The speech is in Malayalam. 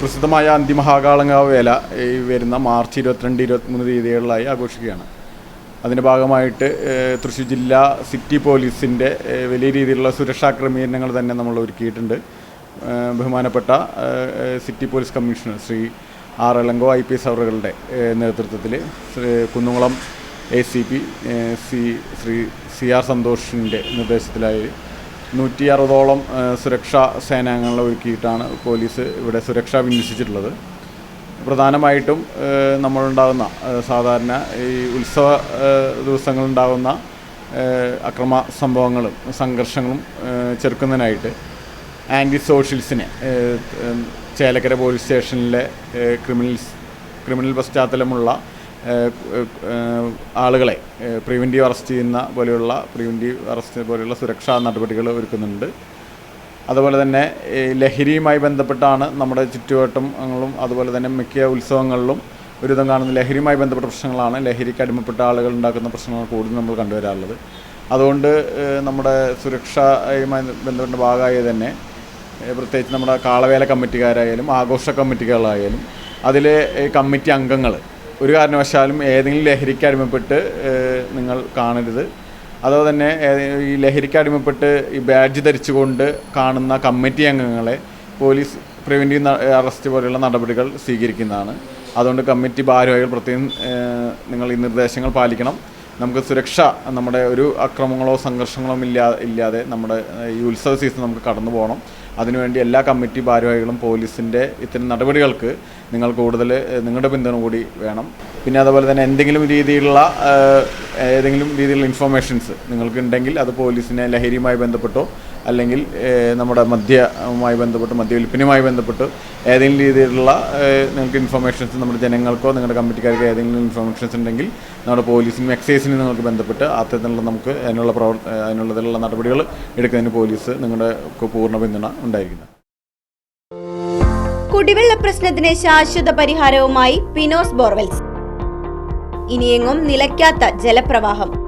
പ്രസിദ്ധമായ അന്തിമഹാകാളങ്കാവ് വേല ഈ വരുന്ന മാർച്ച് ഇരുപത്തിരണ്ട് ഇരുപത്തിമൂന്ന് തീയതികളിലായി ആഘോഷിക്കുകയാണ്. അതിന്റെ ഭാഗമായിട്ട് തൃശ്ശൂർ ജില്ലാ സിറ്റി പോലീസിന്റെ വലിയ രീതിയിലുള്ള സുരക്ഷാ ക്രമീകരണങ്ങൾ തന്നെ നമ്മൾ ഒരുക്കിയിട്ടുണ്ട്. ബഹുമാനപ്പെട്ട city police commissioner Shri R Elango I P S അവറുകളുടെ നേതൃത്വത്തിൽ Kunnamkulam A C P C Shri C R സന്തോഷിന്റെ നിർദ്ദേശത്തിലായി നൂറ്റി അറുപതോളം സുരക്ഷാ സേനാംഗങ്ങളെ ഒരുക്കിയിട്ടാണ് പോലീസ് ഇവിടെ സുരക്ഷ വിന്യസിച്ചിട്ടുള്ളത്. പ്രധാനമായിട്ടും നമ്മളുണ്ടാകുന്ന സാധാരണ ഈ ഉത്സവ ദിവസങ്ങളുണ്ടാകുന്ന അക്രമ സംഭവങ്ങളും സംഘർഷങ്ങളും ചെറുക്കുന്നതിനായിട്ട് ആന്റി സോഷ്യൽസിനെ ചേലക്കര പോലീസ് സ്റ്റേഷനിലെ ക്രിമിനൽസ് ക്രിമിനൽ പശ്ചാത്തലമുള്ള ആളുകളെ പ്രിവെന്റീവ് അറസ്റ്റ് ചെയ്യുന്ന പോലെയുള്ള പ്രിവെന്റീവ് അറസ്റ്റ് പോലെയുള്ള സുരക്ഷാ നടപടികൾ ഒരുക്കുന്നുണ്ട്. അതുപോലെ തന്നെ ലഹരിയുമായി ബന്ധപ്പെട്ടാണ് നമ്മുടെ ചുറ്റുവട്ടങ്ങളും അതുപോലെ തന്നെ മിക്ക ഉത്സവങ്ങളിലും ഒരുവിധം കാണുന്ന ലഹരിയുമായി ബന്ധപ്പെട്ട പ്രശ്നങ്ങളാണ്. ലഹരിക്ക് അടിമപ്പെട്ട ആളുകൾ ഉണ്ടാക്കുന്ന പ്രശ്നങ്ങൾ കൂടുതൽ നമ്മൾ കണ്ടുവരാറുള്ളത്. അതുകൊണ്ട് നമ്മുടെ സുരക്ഷയുമായി ബന്ധപ്പെട്ട ഭാഗമായി തന്നെ പ്രത്യേകിച്ച് നമ്മുടെ കാളവേല കമ്മിറ്റിക്കാരായാലും ആഘോഷ കമ്മിറ്റികളായാലും അതിലെ കമ്മിറ്റി അംഗങ്ങൾ ഒരു കാരണവശാലും ഏതെങ്കിലും ലഹരിക്ക് അടിമപ്പെട്ട് നിങ്ങൾ കാണരുത്. അതുപോലെ തന്നെ ഈ ലഹരിക്ക് അടിമപ്പെട്ട് ഈ ബാഡ്ജ് ധരിച്ചുകൊണ്ട് കാണുന്ന കമ്മിറ്റി അംഗങ്ങളെ പോലീസ് പ്രിവെന്റീവ് അറസ്റ്റ് പോലെയുള്ള നടപടികൾ സ്വീകരിക്കുന്നതാണ്. അതുകൊണ്ട് കമ്മിറ്റി ഭാരവാഹികൾ പ്രത്യേകം നിങ്ങൾ ഈ നിർദ്ദേശങ്ങൾ പാലിക്കണം. നമുക്ക് സുരക്ഷ നമ്മുടെ ഒരു അക്രമങ്ങളോ സംഘർഷങ്ങളോ ഇല്ലാ ഇല്ലാതെ നമ്മുടെ ഈ ഉത്സവ സീസൺ നമുക്ക് കടന്നു പോകണം അതിനുവേണ്ടി എല്ലാ കമ്മിറ്റി ഭാരവാഹികളും പോലീസിന്റെ ഇത്തരം നടപടികൾക്ക് നിങ്ങൾ കൂടുതൽ നിങ്ങളുടെ പിന്തുണ കൂടി വേണം. പിന്നെ അതുപോലെ തന്നെ എന്തെങ്കിലും രീതിയിലുള്ള ഏതെങ്കിലും രീതിയിലുള്ള ഇൻഫർമേഷൻസ് നിങ്ങൾക്ക് ഉണ്ടെങ്കിൽ അത് പോലീസിനെ ലഹരിയുമായി ബന്ധപ്പെട്ടോ അല്ലെങ്കിൽ നമ്മുടെ മദ്യവുമായി ബന്ധപ്പെട്ട് മദ്യവിൽപ്പനയുമായി ബന്ധപ്പെട്ട് ഏതെങ്കിലും രീതിയിലുള്ള നിങ്ങൾക്ക് ഇൻഫർമേഷൻസ് നമ്മുടെ ജനങ്ങൾക്കോ നിങ്ങളുടെ കമ്മിറ്റിക്കാർക്കോ ഏതെങ്കിലും ഇൻഫർമേഷൻസ് ഉണ്ടെങ്കിൽ നമ്മുടെ പോലീസിനും എക്സൈസിനും നിങ്ങൾക്ക് ബന്ധപ്പെട്ട് അത്തരത്തിലുള്ള നമുക്ക് അതിനുള്ള പ്രവർ അതിനുള്ളതിലുള്ള നടപടികൾ എടുക്കുന്നതിന് പോലീസ് നിങ്ങളുടെ പൂർണ പിന്തുണ ഉണ്ടായിരിക്കുന്നത് കുടിവെള്ള പ്രശ്നത്തിന് ശാശ്വത പരിഹാരവുമായി പിനോസ് ബോർവെൽസ്. ഇനിയെങ്ങും നിലയ്ക്കാത്ത ജലപ്രവാഹം.